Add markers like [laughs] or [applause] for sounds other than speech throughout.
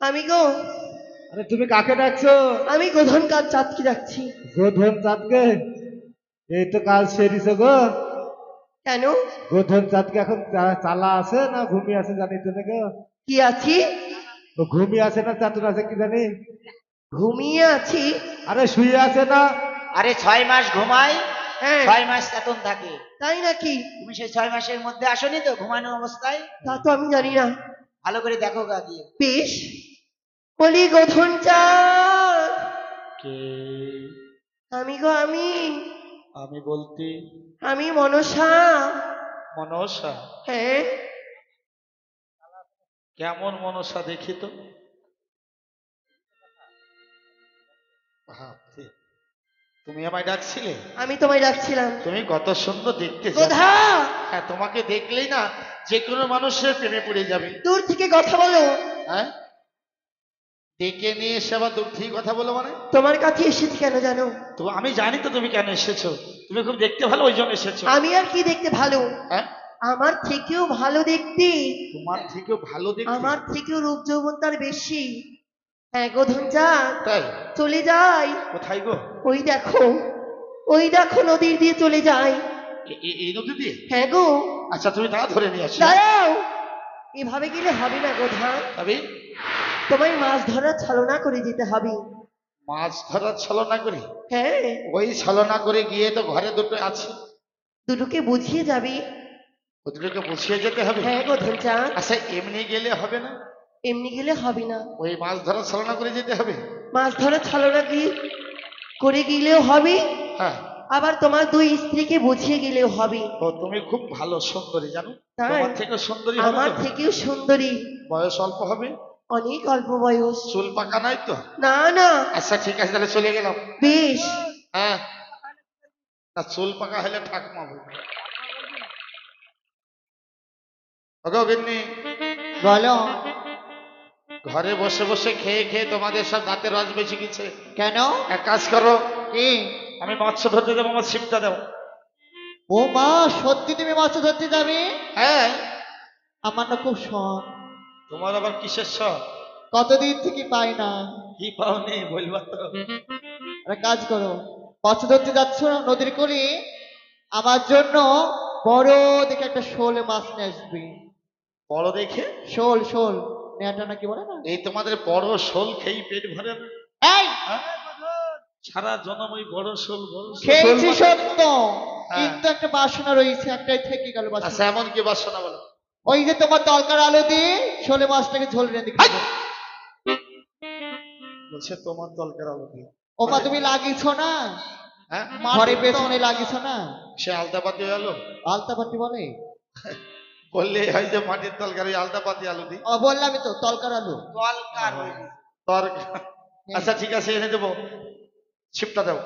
আমি গো আরে তুমি কাকে ডাকছো? আমি গোধন কাজ চাঁদকে ডাকছি। গোধন চাঁদকে? এই তো কাজ সেরিছে গো। কেন? গোধন চাঁদকে এখন চালা আছে না ঘুমিয়ে আছে জানি তো না গো? কি আছি? ও ঘুমিয়ে আছে না চাতুর আছে কি জানি? ঘুমিয়ে আছি। আরে শুয়ে আছে না? আরে ছয় মাস ঘুমাই হ্যাঁ। ছয় মাস চেতন থাকে। তাই নাকি? তুমি সেই ছয় মাসের মধ্যে আসনি তো ঘুমানো অবস্থায়? তা তো আমি জানি না। ভালো করে দেখো গা গিয়ে। বেশ। বলি গোধন চাঁদ। কে? আমি গো আমি। আমি বলতে? আমি মনসা। মনসা? হ্যাঁ। কেমন মনসা দেখি তো? তুমি আমায় ডাকছিলে? আমি তোমায় ডাকছিলাম। তুমি কত সুন্দর দেখতে। হ্যাঁ তোমাকে দেখলেই না যে কোনো মানুষের প্রেমে পড়ে যাবে। দূর থেকে কথা বলো। হ্যাঁ? ডেকে নিয়ে এসে আবার থেকে কথা বলো মানে? তোমার কাছে এসেছি কেন জানো? তো আমি জানি তো তুমি কেন এসেছ। তুমি খুব দেখতে ভালো ওই জন্য এসেছ। আমি আর কি দেখতে ভালো? হ্যাঁ? আমার থেকেও ভালো দেখতে। তোমার থেকেও ভালো দেখতে? আমার থেকেও রূপ যৌবন তার বেশি। হ্যাঁ গোধন চাঁদ তাই? চলে যাই। কোথায় গো? ওই দেখো ওই দেখো নদীর দিয়ে চলে যাই। এই নদী দিয়ে? হ্যাঁ গো। আচ্ছা তুমি তা ধরে নিয়ে আসো। দাঁড়াও। এভাবে গেলে হবে না গোধা তবে তোমায় মাছ ধরার ছলনা করে যেতে হবে। মাছ ধরার ছলনা করে? হ্যাঁ। ওই ছলনা করে গিয়ে তো ঘরে দুটো আছে। দুটোকে বুঝিয়ে যাবে। দুটোকে বসিয়ে যেতে হবে? হ্যাঁ গোধন চাঁদ আচ্ছা এমনি গেলে হবে না? এমনি গেলে হবে না। ওই মাছ ধরার ছলনা করে যেতে হবে? মাছ ধরার ছলনা কি? করে গেলেও হবে। হ্যাঁ। আবার তোমার দুই স্ত্রীকে বুঝিয়ে গেলেও হবে। ও তুমি খুব ভালো সুন্দরী জানো? তোমার থেকে সুন্দরী আমার থেকেও সুন্দরী। বয়স অল্প হবে? অনেক অল্প বয়স। চুল পাকা নাই তো? না না। আচ্ছা ঠিক আছে তাহলে চলে গেলাম। বেশ। হ্যাঁ। না চুল পাকা হলে ঠাকুমা বলবে ওগো গিন্নি। বলো। ঘরে বসে বসে খেয়ে খেয়ে তোমাদের সব দাঁতের রস বেশি গেছে। কেন? এক কাজ করো। কি? আমি মাছ ধরতে দেবো আমার ছিপটা দেবো ও মা সত্যি তুমি মাছ ধরতে যাবে? হ্যাঁ। আমার না খুব শখ। তোমার আবার কিসের শখ? কতদিন থেকে পাই না। কি পাওনি বলবা তো। একটা কাজ করো। মাছ ধরতে যাচ্ছ নদীর করে আমার জন্য বড় দেখে একটা শোল মাছ নিয়ে আসবে। বড় দেখে? শোল শোল। নেয়াটা নাকি বলে না? এই তোমাদের বড় শোল খেয়ে পেট ভরে না? এই? সারা জনম ওই বড় শোল বড় খেয়েছি সত্য। হ্যাঁ। কিন্তু একটা বাসনা রয়েছে একটাই থেকে গেল আচ্ছা বাসনা এমন কি বাসনা বলো? ওই যে তোমার তলকার আলো দিয়ে শোলে মাছটাকে ঝোল রেঁধে খাব বলছে তোমার দলকার আলো দিয়ে। ও মা তুমি লাগিয়েছ না? হ্যাঁ? ঘরে পেছনে লাগিয়েছ না? সে আলতাপাতি আলো। আলতাপাটি বলে? বললে হয় যে মাটির তলকারি আলতাপাতি আলু দি ও বললামই তো তলকার আলু। তলকার তর আচ্ছা ঠিক আছে এনে দেবো। ছিপটা দাও।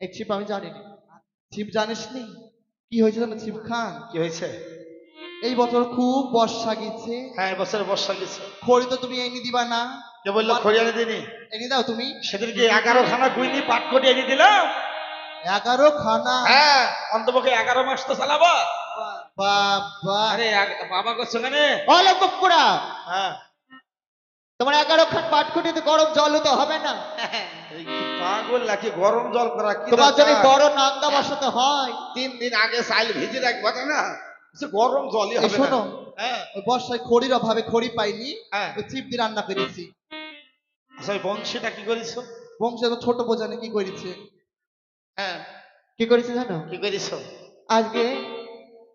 এই ছিপ আমি জানি না ছিপ জানিস নি কি হয়েছে জানো ছিপ খান। কি হয়েছে? এই বছর খুব বর্ষা গেছে। হ্যাঁ এবছর বর্ষা গেছে। খড়ি তো তুমি এনে দিবা না। কে বলল খড়িয়ানি দিনি এনে দাও তুমি। সেদিনকে এগারো খানা গুইনি পাট করে এনে দিলাম। এগারো খানা হ্যাঁ অন্তপক্ষে এগারো মাস তো চালাবা। বাবা। আরে বাবা করছ কেন? বলো কুকুরা হ্যাঁ। তোমার এগারো খান পাটকুটিতে গরম জল তো হবে না। এই কি পাগল নাকি? গরম জল করা কি তোমার যদি? বড় নান্দা বসাতে হয়। তিন দিন আগে চাইল ভিজে রাখবা না? গরম জলই হবে শোনো হ্যাঁ। বর্ষায় খড়ির অভাবে খড়ি পাইনি হ্যাঁ। চিপ দিয়ে রান্না করেছি। আচ্ছা বংশীটা কি করিছো? বংশ তো ছোট বোঝানে কি করেছে। হ্যাঁ। কি করেছে জানো? কি করিছো? আজকে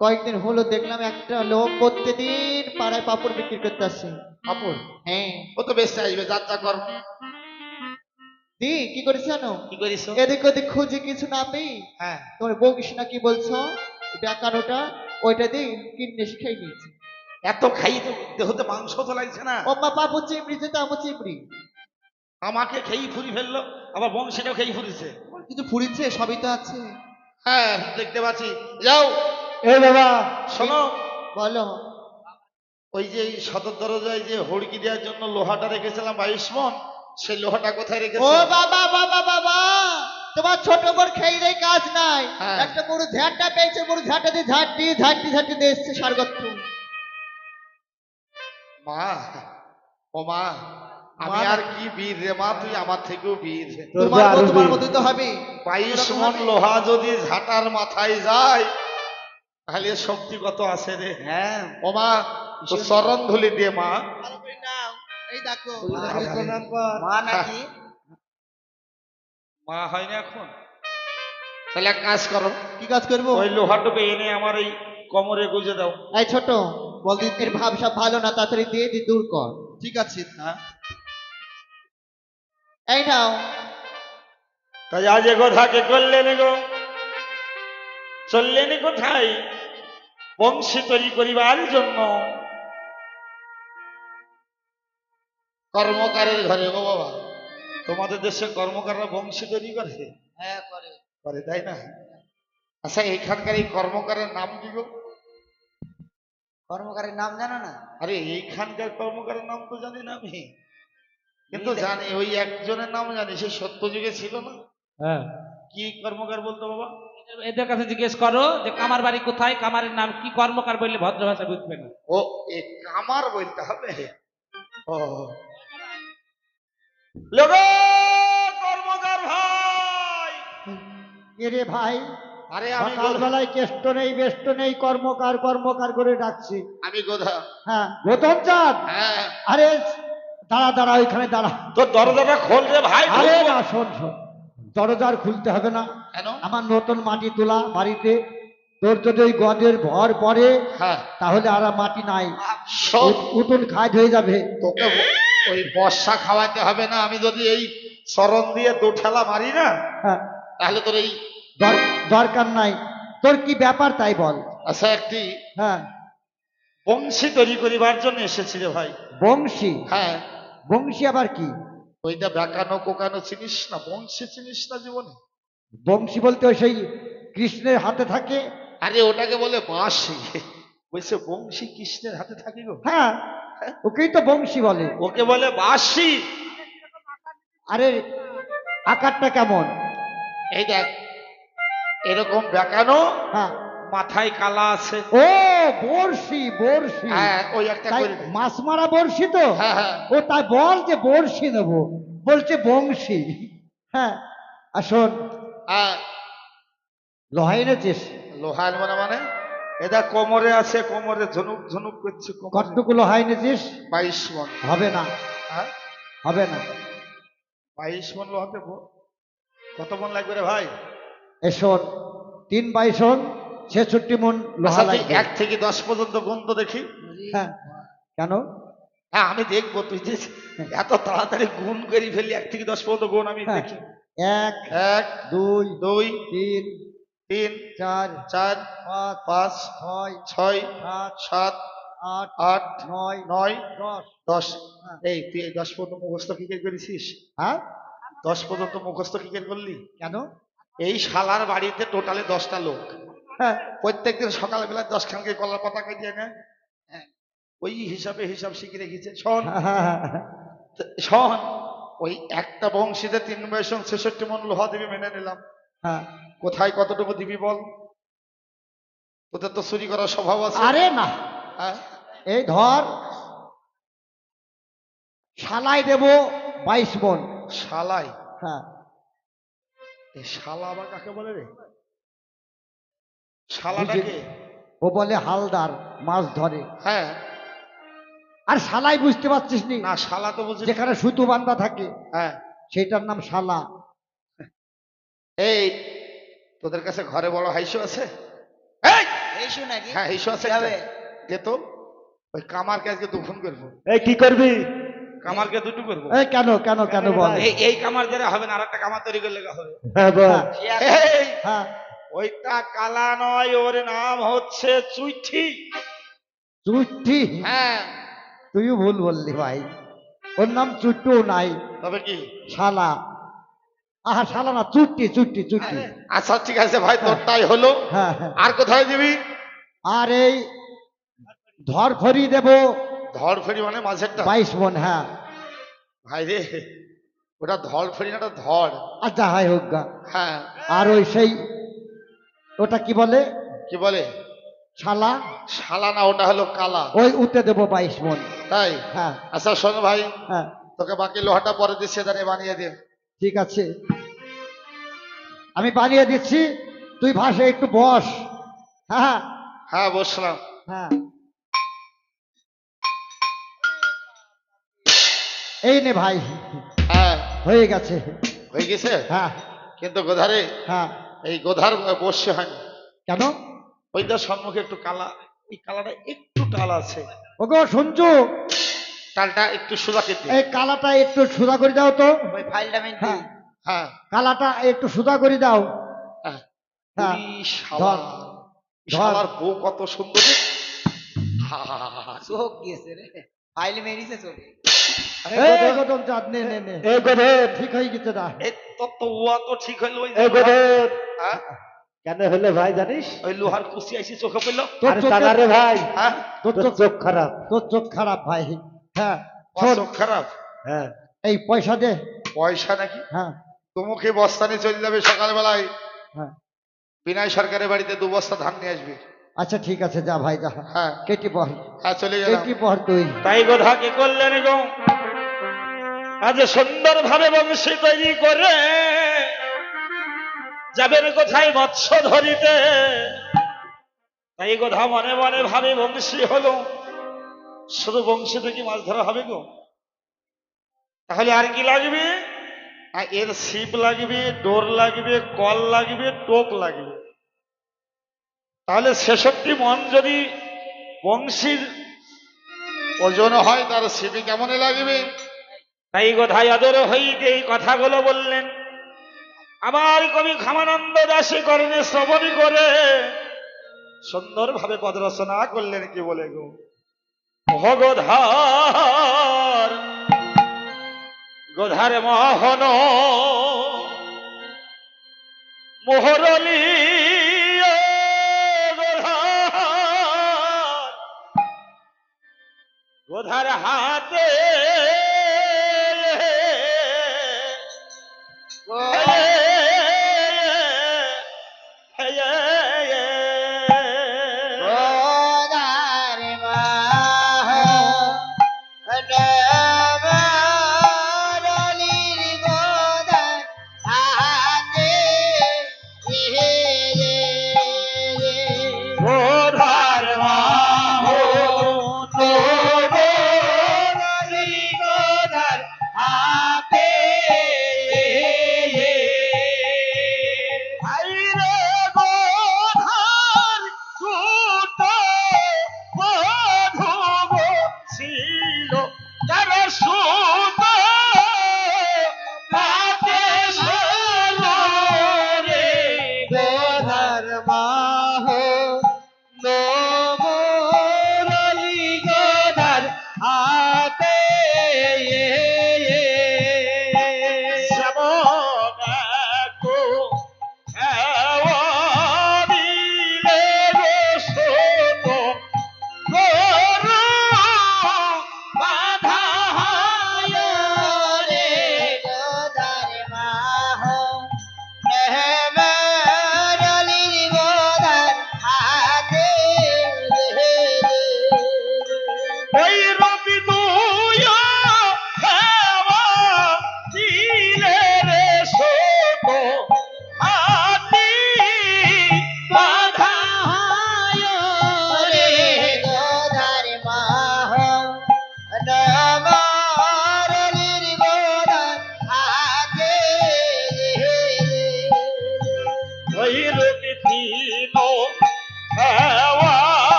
কয়েকদিন হলো দেখলাম একটা লোক প্রত্যেকদিন পাড়ায় পাপড় বিক্রি করতে আসে। কাপড় হ্যাঁ। ও তো বেশ আসবে যাত্রা কর। দি কি করেছে জানো? কি করিছো? এদিক ওদিক খুঁজে কিছু না পেয়ে হ্যাঁ। তোমার বউ কৃষ্ণা কি বলছো? বেকানোটা ওইটা দিয়ে এসে খেয়ে নিয়েছে। এত খাই তো দেহতে মাংস তো লাগছে না। ও মা পাপু চিমড়ি যেতে আমু চিমড়ি। আমাকে খেয়ে ফুরি ফেলল আবার বংশীটাও খেয়ে ফুরিছে। কিন্তু ফুরিচ্ছে সবই তো আছে। হ্যাঁ দেখতে পাচ্ছি। যাও। এই বাবা। শোনো। বলো। ওই যে এই সদর দরজায় যে হড়কি দেওয়ার জন্য লোহাটা রেখেছিলাম বাইশ মন সেই লোহাটা কোথায় ও বাবা বাবা বাবা। তোমার ছোট বড় খেয়ে দেয় কাজ নাই হ্যাঁ। একটা বড় ঝাঁটটা পেয়েছে বড় ঝাঁটা দিয়ে ঝাঁটি ঝাঁটি ঝাঁটি দিয়ে এসছে সারগত্র মা ও মা আমি আর কি বীর রে মা তুই আমার থেকেও বীর তোমার মতো তোমার। তো হবে বাইশ মন লোহা যদি ঝাঁটার মাথায় যায় তাহলে শক্তি কত আছে রে হ্যাঁ ও মা চরণ ধুলি দিয়ে মা। এই দেখো। মা নাকি মা হয় না এখন। তাহলে এক কাজ করো। কি কাজ করব? ওই লোহাটুকু এনে আমার এই কোমরে গুজে দাও। এই ছোট বলদি এর ভাব সব ভালো না তাড়াতাড়ি দিয়ে দি দূর কর। ঠিক আছে হ্যাঁ এই নাও। তাই আজ এ কথা কে করলেন গো। চললেন কোথায়? বংশী তৈরি করিবার জন্য। কর্মকারের ঘরে গো বাবা। তোমাদের দেশে কর্মকাররা বংশী তৈরি করে? হ্যাঁ করে। করে তাই না? আচ্ছা এইখানকার এই কর্মকারের নাম কি গো? কর্মকারের নাম জানো না? আরে এইখানকার কর্মকারের নাম তো জানি না আমি। কিন্তু জানি ওই একজনের নাম জানি সে সত্য যুগে ছিল না? হ্যাঁ। কি কর্মকার বলতো বাবা? এদের কাছে জিজ্ঞেস করো যে কামার বাড়ি কোথায়? কামারের নাম কি কর্মকার বললে ভদ্র ভাষা বুঝবে না? ও এ কামার বলতে হবে? ও কর্মকার ভাই। এরে ভাই আরে আমি সকালবেলায় কেষ্ট নেই নেই কর্মকার কর্মকার করে ডাকছি। আমি গোধা। হ্যাঁ চাঁদ? হ্যাঁ। আরে দাঁড়া দাঁড়া ওইখানে দাঁড়া। তোর দরজাটা খোল রে ভাই আরে না শোন শোন। দরজার খুলতে হবে না। আমার নতুন মাটি তোলা বাড়িতে। তোর যদি ওই গজের ভর পড়ে হ্যাঁ। তাহলে আর মাটি নাই। উতুন খাজ হয়ে যাবে। তোকে ওই বর্ষা খাওয়াতে হবে না আমি যদি এই শরণ দিয়ে দু ঠেলা মারি না হ্যাঁ। তাহলে তোর এই দর- দরকার নাই। তোর কি ব্যাপার তাই বল। আচ্ছা একটি হ্যাঁ। বংশী তৈরি করিবার জন্য এসেছি রে ভাই। বংশী? হ্যাঁ। বংশী আবার কি? ওইটা ব্যাকানো কোকানো চিনিস না? বংশী চিনিস না জীবনে? বংশী বলতে ওই সেই কৃষ্ণের হাতে থাকে। আরে ওটাকে বলে বাঁশি। বলছে বংশী কৃষ্ণের হাতে থাকি গো। হ্যাঁ। ওকেই তো বংশী বলে। ওকে বলে বাঁশি। আরে আকারটা কেমন? এই দেখ এরকম বেকানো হ্যাঁ। মাথায় কালা আছে। ও বর্ষি বর্ষি হ্যাঁ ওই একটা। মাছ মারা বর্ষি তো? হ্যাঁ হ্যাঁ। ও তাই বল যে বর্ষি নেব। বলছে বংশী। হ্যাঁ শোন। হ্যাঁ। লোহা এনেছিস? লোহার মানে মানে? এটা কোমরে আছে কোমরে ঝনুক ঝনুক করছে কতটুকু লোহা এনেছিস বাইশ মন। হবে না। হ্যাঁ হবে না। বাইশ মন লোহাতে কত মন লাগবে রে ভাই? এ তিন বাইশ বাইশন ছেষট্টি মন লোহা আচ্ছা লাগবে। এক থেকে দশ পর্যন্ত তো দেখি। হ্যাঁ। কেন? হ্যাঁ আমি দেখব তুই যে এত তাড়াতাড়ি গুণ করে ফেলি এক থেকে দশ পর্যন্ত গুণ আমি হ্যাঁ। দেখি। এক এক দুই দুই তিন তিন চার চার পাঁচ পাঁচ ছয় ছয় সাত সাত আট আট নয় নয় দশ দশ। এই তুই এই দশ পর্যন্ত মুখস্থ কি করে করেছিস? হ্যাঁ? দশ পর্যন্ত মুখস্থ কি করে করলি? কেন? এই শালার বাড়িতে টোটালে দশটা লোক। হ্যাঁ প্রত্যেকদিন সকালবেলা দশ খানকে কলার পাতা কেটে না হ্যাঁ, ওই হিসাবে হিসাব শিখে রেখেছে শোন। শোন ওই একটা বংশীতে তিন বয়সন ছেষট্টি মন লোহা দিবি মেনে নিলাম। হ্যাঁ। কোথায় কতটুকু দিবি বল? তোদের তো চুরি করার স্বভাব আছে। আরে না। হ্যাঁ? এই ধর শালাই দেব বাইশ মন। শালাই? হ্যাঁ। শালা আবার কাকে বলে রে? শালাটাকে ও বলে হালদার মাছ ধরে। হ্যাঁ। আর শালাই বুঝতে পারছিস নি? না শালা তো বুঝি যেখানে সুতো বান্ধা থাকে হ্যাঁ। সেটার নাম শালা। এই তোদের কাছে ঘরে বড় হাইসো আছে? এই! এইসু নাকি? হ্যাঁ হাইসো আছে যাবে। তো ওই কামারকে আজকে দুফুন করব। এই কি করবি? কামারকে দুটো করব। এই কেন কেন কেন বল? এই এই কামার যারা হবে না আর কামার তৈরি করলে হবে। হ্যাঁ বল। হ্যাঁ ওইটা কালা নয় ওর নাম হচ্ছে চুইঠি? হ্যাঁ। তুইও ভুল বললি ভাই। ওর নাম চুট্টু নাই। তবে কি? শালা। আহা শালা না চুট্টি চুট্টি চুট্টি। আচ্ছা ঠিক আছে ভাই তোরটাই হলো। হ্যাঁ হ্যাঁ। আর কোথায় দিবি আর এই ধর ফরি দেব। ধর ফেরি মানে মাঝেরটা? বাইশ মন হ্যাঁ। ভাই রে ওটা ধর ফেরি না ওটা ধর। আর যাহাই হোক গা। হ্যাঁ। আর ওই সেই ওটা কি বলে? কি বলে? শালা। শালা না ওটা হলো কালা। ওই উঠে দেব বাইশ মন। তাই? হ্যাঁ। আচ্ছা শোনো ভাই হ্যাঁ। তোকে বাকি লোহাটা পরে দিয়ে সেদানে বানিয়ে দে ঠিক আছে। আমি বানিয়ে দিচ্ছি তুই ভাষে একটু বস। হ্যাঁ হ্যাঁ বসলাম। হ্যাঁ এই নে ভাই। হ্যাঁ। হয়ে গেছে। হয়ে গেছে? হ্যাঁ কিন্তু গোধারে হ্যাঁ এই গোধার বসে হয়নি। কেন? ওইটার সম্মুখে একটু কালা এই কালাটা একটু টাল আছে। ওগো শুনছো? টালটা একটু সোজা কেটে এই কালাটা একটু সুদা করে দাও তো। ওই ফাইলটা মেন হ্যাঁ। কালাটা একটু সুদা করে দাও। হ্যাঁ। হ্যাঁ। শালার বউ কত সুন্দর। [laughs] চোখ গিয়েছে রে। ফাইল মেরিছে চোখ। ঠিক হয়ে গেছে না। তো ঠিক হইল হ্যাঁ? কেন হলে ভাই জানিস? ওই লোহার কুচি আইসি চোখে পড়ল তোর রে ভাই। হ্যাঁ। তোর চোখ খারাপ। তোর চোখ খারাপ ভাই। হ্যাঁ। চোখ খারাপ? হ্যাঁ। এই পয়সা দে। পয়সা নাকি? হ্যাঁ। তোমাকে বস্তা নিয়ে চলে যাবে সকালবেলায়। হ্যাঁ। বিনয় সরকারের বাড়িতে দু বস্তা ধান নিয়ে আসবে। আচ্ছা ঠিক আছে যা ভাই যা। হ্যাঁ। কেটি পর। হ্যাঁ চলে গেলাম। কেটি পর তুই। তাই গোধা কি করলেন গো? আজ সুন্দর ভাবে বংশী তৈরি করে যাবেন কোথায় মৎস্য ধরিতে? তাই গোধা মনে মনে ভাবে বংশী হলো। শুধু বংশী থেকে মাছ ধরা হবে গো। তাহলে আর কি লাগবে? আর এর ছিপ লাগবে, ডোর লাগবে, কল লাগবে টোপ লাগবে। তাহলে ছেষট্টি মন যদি বংশীর ওজন হয় তার ছিপি কেমন লাগবে? তাই গোধায় আদর হইতে এই কথাগুলো বললেন। আমার কবি খামানন্দ দাসী কর্ণে শ্রবণী করে সুন্দরভাবে পদ রচনা করলেন কি বলে গো? ভগধার গোধার মহন। মোহরলি গধার হাতে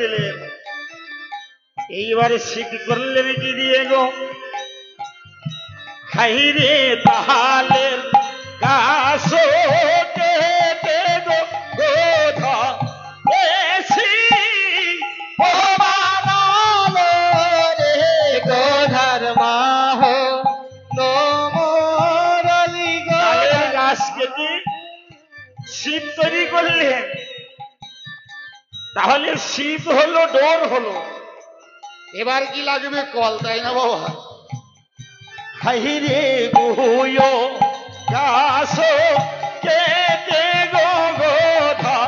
দিলেন। এইবারে শিখ করলেন কি দিয়ে গো? হাইরে তাহলে কাশো। শীত হলো, ডোর হলো। এবার কি লাগবে কল, তাই না বাবা? হাইরে গুয়ো গাছ গোধা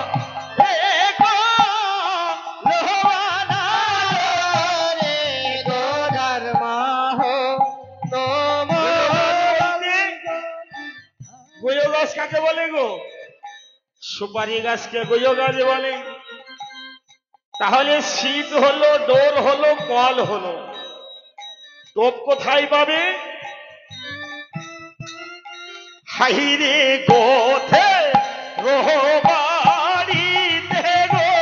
এ গো গাছ কাকে বলে গো? সুপারি গাছকে গোয়ো গাছ বলে। তাহলে শীত হলো ডোর হলো কল হলো। টোপ কোথায় পাবে? হাইরে গোথে রোহবাড়িতে গো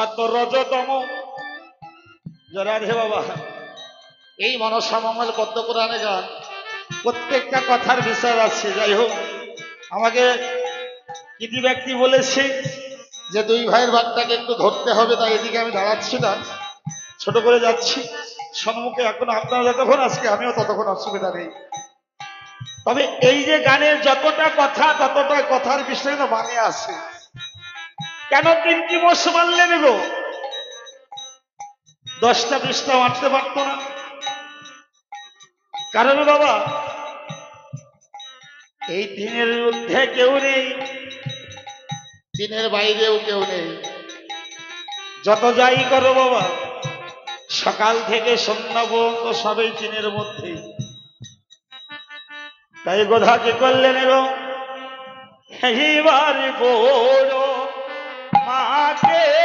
সতেরোতম রাধে বাবা, এই মনসা মঙ্গল পদ্ম পুরাণে গান, প্রত্যেকটা কথার বিষয় আছে। যাই হোক, আমাকে কিছু ব্যক্তি বলেছে যে দুই ভাইয়ের বাঘটাকে একটু ধরতে হবে, তাই এদিকে আমি দাঁড়াচ্ছি না, ছোট করে যাচ্ছি। সম্মুখে এখন আপনারা যতক্ষণ আজকে, আমিও ততক্ষণ অসুবিধা নেই। তবে এই যে গানের যতটা কথা ততটা কথার বিষয়ে মানে আছে। কেন তিনটি মোষ মারলেন গো? দশটা বিশটা মারতে পারতো না। কারণ বাবা, এই দিনের ঊর্ধ্বে কেউ নেই, দিনের বাইরেও কেউ নেই। যত যাই করো বাবা, সকাল থেকে সন্ধ্যা পর্যন্ত সবই চীনের মধ্যে তাই গোধা কি করলেন এবং এইবার বড় আমাকে